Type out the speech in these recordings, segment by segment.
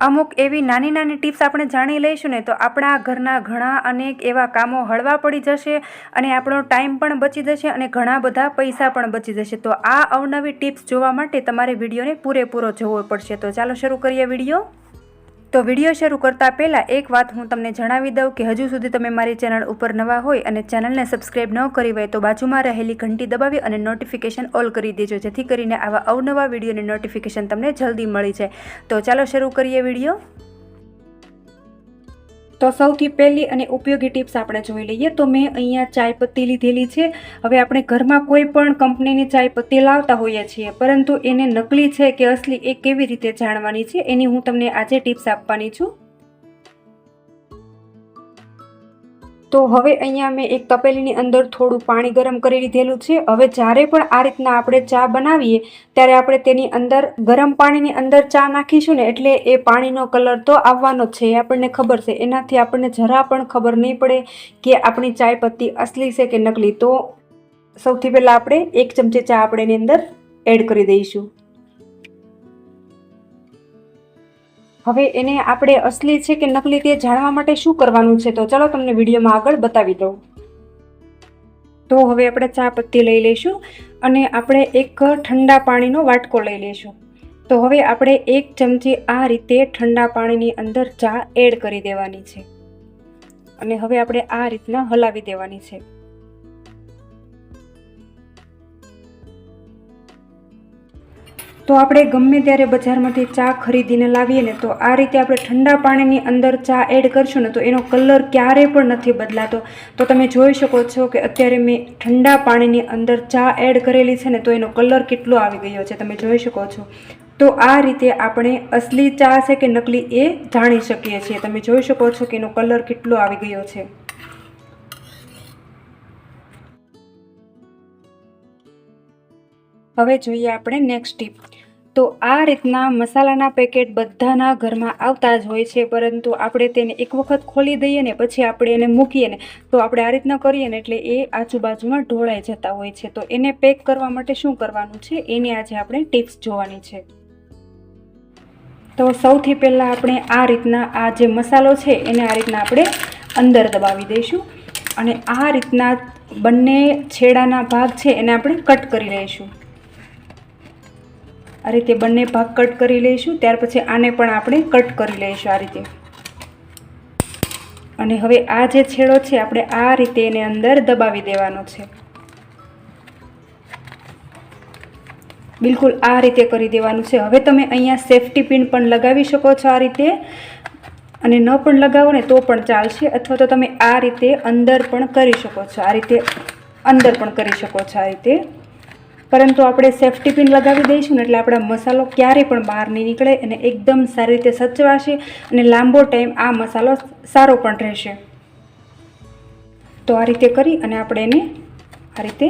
અમુક એવી નાની નાની ટિપ્સ આપણે જાણી લઈશું ને તો આપણા ઘરના ઘણા અનેક એવા કામો હળવા પડી જશે અને આપણો ટાઈમ પણ બચી જશે અને ઘણા બધા પૈસા પણ બચી જશે. તો આ અવનવી ટિપ્સ જોવા માટે તમારે વિડીયોને પૂરેપૂરો જોવો પડશે. તો ચાલો શરૂ કરીએ વીડિયો. તો વીડિયો શરૂ કરતાં પહેલાં એક વાત હું તમને જણાવી દઉં કે હજુ સુધી તમે મારી ચેનલ ઉપર નવા હોય અને ચેનલને સબસ્ક્રાઈબ ન કરી હોય તો બાજુમાં રહેલી ઘંટી દબાવી અને નોટિફિકેશન ઓલ કરી દેજો, જેથી કરીને આવા અવનવા વિડીયોની નોટિફિકેશન તમને જલ્દી મળી જાય. તો ચાલો શરૂ કરીએ વીડિયો. તો સૌથી પહેલી અને ઉપયોગી ટિપ્સ આપણે જોઈ લઈએ. તો મેં અહીંયા ચાય લીધેલી છે. હવે આપણે ઘરમાં કોઈ પણ કંપનીની ચાય પત્તી લાવતા હોઈએ છીએ, પરંતુ એને નકલી છે કે અસલી એ કેવી રીતે જાણવાની છે, એની હું તમને આજે ટિપ્સ આપવાની છું. તો હવે અહીંયા મેં એક તપેલીની અંદર થોડું પાણી ગરમ કરી લીધેલું છે. હવે જ્યારે પણ આ રીતના આપણે ચા બનાવીએ, ત્યારે આપણે તેની અંદર ગરમ પાણીની અંદર ચા નાખીશું ને એટલે એ પાણીનો કલર તો આવવાનો છે, એ આપણને ખબર છે. એનાથી આપણને જરા પણ ખબર નહીં પડે કે આપણી ચાય પત્તી અસલી છે કે નકલી. તો સૌથી પહેલાં આપણે એક ચમચી ચા આપણે એની અંદર એડ કરી દઈશું. હવે એને આપણે અસલી છે કે નકલી તે જાણવા માટે શું કરવાનું છે તો ચાલો તમને વિડીયોમાં આગળ બતાવી દઉં. તો હવે આપણે ચા પત્તી લઈ લઈશું અને આપણે એક ઠંડા પાણીનો વાટકો લઈ લઈશું. તો હવે આપણે એક ચમચી આ રીતે ઠંડા પાણીની અંદર ચા એડ કરી દેવાની છે. અને હવે આપણે આ રીતના હલાવી દેવાની છે. તો આપણે ગમે ત્યારે બજારમાંથી ચા ખરીદીને લાવીએ ને, તો આ રીતે આપણે ઠંડા પાણીની અંદર ચા એડ કરશું ને, તો એનો કલર ક્યારેય પણ નથી બદલાતો. તો તમે જોઈ શકો છો કે અત્યારે મેં ઠંડા પાણીની અંદર ચા એડ કરેલી છે ને, તો એનો કલર કેટલો આવી ગયો છે, તમે જોઈ શકો છો. તો આ રીતે આપણે અસલી ચા છે કે નકલી એ જાણી શકીએ છીએ. તમે જોઈ શકો છો કે એનો કલર કેટલો આવી ગયો છે. હવે જોઈએ આપણે નેક્સ્ટ ટીપ તો આ રીતના મસાલાના પેકેટ બધાના ઘરમાં આવતા જ હોય છે, પરંતુ આપણે તેને એક વખત ખોલી દઈએ ને પછી આપણે એને મૂકીએ ને, તો આપણે આ રીતના કરીએ ને એટલે એ આજુબાજુમાં ઢોળાઈ જતા હોય છે. તો એને પેક કરવા માટે શું કરવાનું છે? એની આજે આપણે ટિપ્સ જોવાની છે. તો સૌથી પહેલાં આપણે આ રીતના આ જે મસાલો છે, એને આ રીતના આપણે અંદર દબાવી દઈશું અને આ રીતના બંને છેડાના ભાગ છે, એને આપણે કટ કરી લઈશું. આ રીતે બંને ભાગ કટ કરી લઈશું. ત્યાર પછી આને પણ આપણે કટ કરી લઈશું આ રીતે. અને હવે આ જે છેડો છે, આપણે આ રીતે એને અંદર દબાવી દેવાનો છે. બિલકુલ આ રીતે કરી દેવાનું છે. હવે તમે અહીંયા સેફટી પિન પણ લગાવી શકો છો આ રીતે. અને ન પણ લગાવો ને તો પણ ચાલશે. અથવા તો તમે આ રીતે અંદર પણ કરી શકો છો. આ રીતે અંદર પણ કરી શકો છો આ રીતે. પરંતુ આપણે સેફટી પિન લગાવી દઈશું ને એટલે આપણા મસાલો ક્યારેય પણ બહાર નહીં નીકળે અને એકદમ સારી રીતે સચવાશે અને લાંબો ટાઈમ આ મસાલો સારો પણ રહેશે. તો આ રીતે કરી અને આપણે એને આ રીતે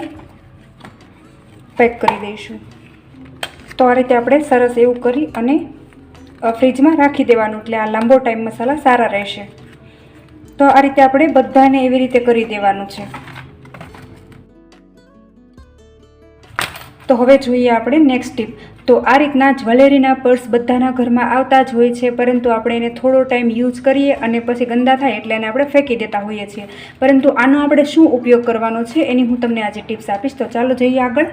પેક કરી દઈશું. તો આ રીતે આપણે સરસ એવું કરી અને ફ્રીજમાં રાખી દેવાનું એટલે આ લાંબો ટાઈમ મસાલા સારા રહેશે. તો આ રીતે આપણે બધાને એવી રીતે કરી દેવાનું છે. તો હવે જોઈએ આપણે નેક્સ્ટ ટીપ તો આ રીતના જ્વેલરીના પર્સ બધાના ઘરમાં આવતા જ હોય છે, પરંતુ આપણે એને થોડો ટાઈમ યુઝ કરીએ અને પછી ગંદા થાય એટલે એને આપણે ફેંકી દેતા હોઈએ છીએ. પરંતુ આનો આપણે શું ઉપયોગ કરવાનો છે, એની હું તમને આજે ટિપ્સ આપીશ. તો ચાલો જઈએ આગળ.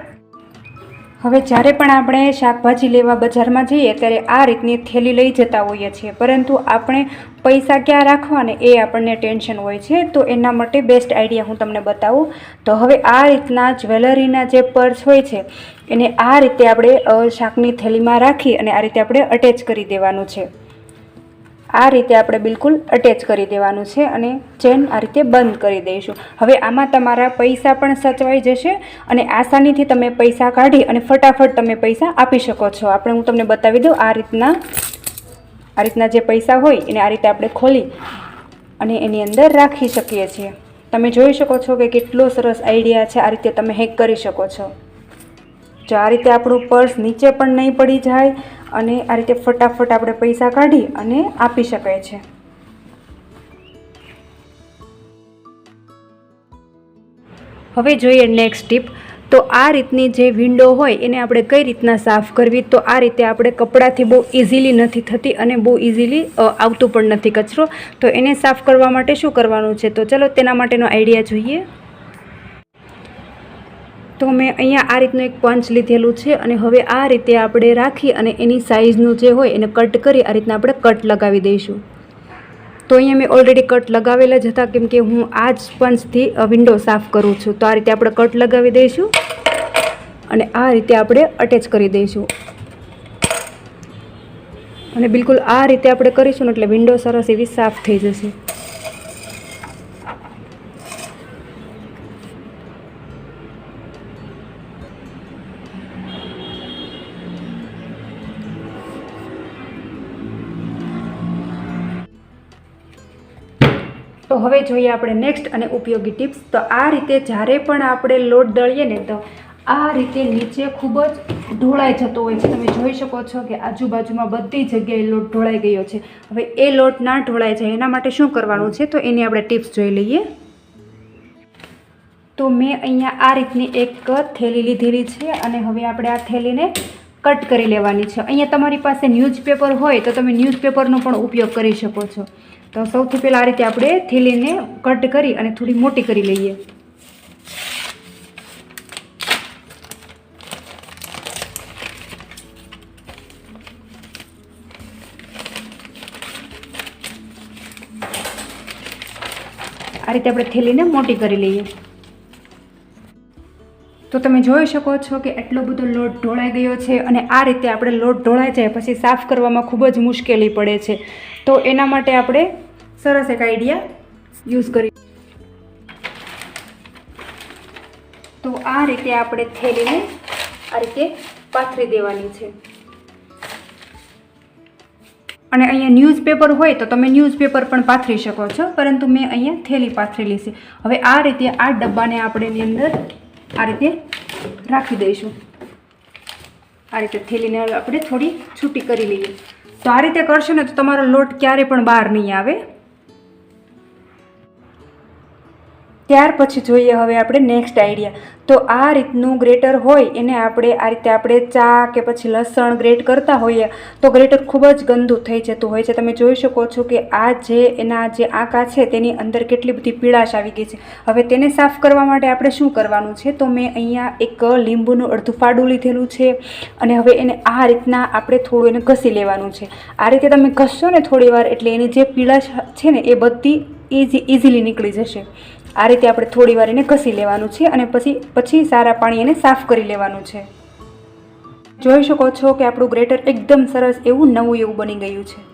હવે જ્યારે પણ આપણે શાકભાજી લેવા બજારમાં જઈએ, ત્યારે આ રીતની થેલી લઈ જતા હોઈએ છીએ. પરંતુ આપણે પૈસા ક્યાં રાખવાને એ આપણને ટેન્શન હોય છે, તો એના માટે બેસ્ટ આઈડિયા હું તમને બતાવું. તો હવે આ રીતના જ્વેલરીના જે પર્સ હોય છે, એને આ રીતે આપણે શાકની થેલીમાં રાખી અને આ રીતે આપણે અટેચ કરી દેવાનું છે. આ રીતે આપણે બિલકુલ અટેચ કરી દેવાનું છે અને ચેન આ રીતે બંધ કરી દઈશું. હવે આમાં તમારા પૈસા પણ સચવાઈ જશે અને આસાનીથી તમે પૈસા કાઢી અને ફટાફટ તમે પૈસા આપી શકો છો. આપણે હું તમને બતાવી દઉં આ રીતના આ રીતના જે પૈસા હોય એને આ રીતે આપણે ખોલી અને એની અંદર રાખી શકીએ છીએ. તમે જોઈ શકો છો કે કેટલો સરસ આઈડિયા છે આ રીતે તમે હેક કરી શકો છો. જો આ રીતે આપણું પર્સ નીચે પણ નહીં પડી જાય અને આ રીતે ફટાફટ આપણે પૈસા કાઢી અને આપી શકાય છે. હવે જોઈએ નેક્સ્ટ ટીપ તો આ રીતની જે વિન્ડો હોય એને આપણે કઈ રીતના સાફ કરવી? તો આ રીતે આપણે કપડાથી બહુ ઇઝીલી નથી થતી અને બહુ ઇઝીલી આવતું પણ નથી કચરો. તો એને સાફ કરવા માટે શું કરવાનું છે? તો ચલો તેના માટેનો આઈડિયા જોઈએ. તો મેં અહીંયા આ રીતનું એક પંચ લીધેલું છે અને હવે આ રીતે આપણે રાખી અને એની સાઇઝનું જે હોય એને કટ કરી આ રીતના આપણે કટ લગાવી દઈશું. તો અહીંયા મેં ઓલરેડી કટ લગાવેલા જ હતા કેમ હું આ જ પંચથી વિન્ડો સાફ કરું છું. તો આ રીતે આપણે કટ લગાવી દઈશું અને આ રીતે આપણે અટેચ કરી દઈશું. અને બિલકુલ આ રીતે આપણે કરીશું એટલે વિન્ડો સરસ એવી સાફ થઈ જશે. તો હવે જોઈએ આપણે નેક્સ્ટ અને ઉપયોગી ટિપ્સ તો આ રીતે જ્યારે પણ આપણે લોટ દળીએ ને, તો આ રીતે નીચે ખૂબ જ ઢોળાઈ જતો હોય છે. તમે જોઈ શકો છો કે આજુબાજુમાં બધી જગ્યાએ લોટ ઢોળાઈ ગયો છે. હવે એ લોટ ના ઢોળાઈ જાય, એના માટે શું કરવાનું છે? તો એની આપણે ટિપ્સ જોઈ લઈએ. તો મેં અહીંયા આ રીતની એક થેલી લીધેલી છે અને હવે આપણે આ થેલીને કટ કરી લેવાની છે. અહીંયા તમારી પાસે ન્યૂઝપેપર હોય તો તમે ન્યૂઝપેપરનો પણ ઉપયોગ કરી શકો છો. તો સૌથી પહેલાં આ રીતે આપણે થેલીને કટ કરી અને થોડી મોટી કરી લઈએ. આ રીતે આપણે થેલીને મોટી કરી લઈએ. તો તમે જોઈ શકો છો કે એટલો બધો લોટ ઢોળાઈ ગયો છે અને આ રીતે આપણે લોટ ઢોળાઈ જાય પછી સાફ કરવામાં ખૂબ જ મુશ્કેલી પડે છે. તો એના માટે આપણે સરસ એક આઈડિયા યુઝ કરી તો આ રીતે આપણે થેલીને આ રીતે પાથરી દેવાની છે. અને અહીંયા ન્યૂઝપેપર હોય તો તમે ન્યૂઝપેપર પણ પાથરી શકો છો, પરંતુ મેં અહીંયા થેલી પાથરેલી છે. હવે આ રીતે આ ડબ્બાને આપણે એની અંદર આ રીતે રાખી દઈશું. આ રીતે થેલીને આપણે થોડી છૂટી કરી લઈએ. તો આ રીતે કરશો ને તો તમારો લોટ ક્યારે પણ બહાર નહીં આવે. ત્યાર પછી જોઈએ હવે આપણે નેક્સ્ટ આઈડિયા તો આ રીતનું ગ્રેટર હોય, એને આપણે આ રીતે આપણે ચા કે પછી લસણ ગ્રેટ કરતા હોઈએ, તો ગ્રેટર ખૂબ જ ગંદુ થઈ જતું હોય છે. તમે જોઈ શકો છો કે આ જે એના જે આંકા છે, તેની અંદર કેટલી બધી પીળાશ આવી ગઈ છે. હવે તેને સાફ કરવા માટે આપણે શું કરવાનું છે? તો મેં અહીંયા એક લીંબુનું અડધું ફાડું લીધેલું છે અને હવે એને આ રીતના આપણે થોડું એને ઘસી લેવાનું છે. આ રીતે તમે ઘસશો ને થોડી વાર એટલે એની જે પીળાશ છે ને, એ બધી ઇઝી ઇઝીલી નીકળી જશે. આ રીતે આપણે થોડી વાર એને ઘસી લેવાનું છે અને પછી પછી સારા પાણી એને સાફ કરી લેવાનું છે. જોઈ શકો છો કે આપણું ગ્રેટર એકદમ સરસ એવું નવું એવું બની ગયું છે.